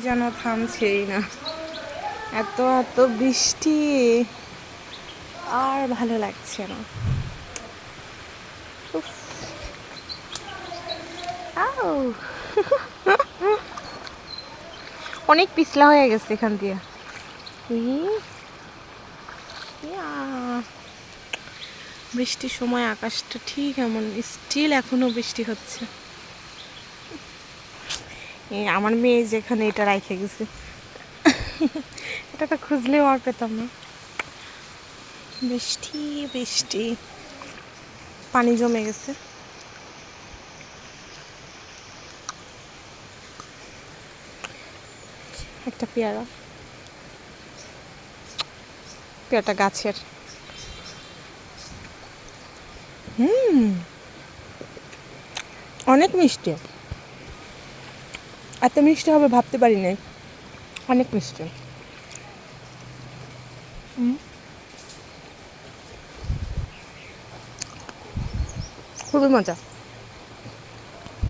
যেন থামছেই না। এত এত বৃষ্টি। আর ভালো লাগছে না। অনেক পিছলা হয়ে গেছে এখান দিয়ে। বৃষ্টির সময় আকাশটা ঠিক এমন, স্টিল এখনও বৃষ্টি হচ্ছে। আমার মেয়ে যেখানে এটা রাইখে গেছে। এটা তো খুঁজলেও আর পেতাম না। বৃষ্টি বৃষ্টি। পানি জমে গেছে। একটা পেয়ারা। পেয়ারাটা গাছের। হুম। অনেক মিষ্টি। এত মিষ্টি হবে ভাবতে পারি নাই। অনেক মিষ্টি খুবই মজা।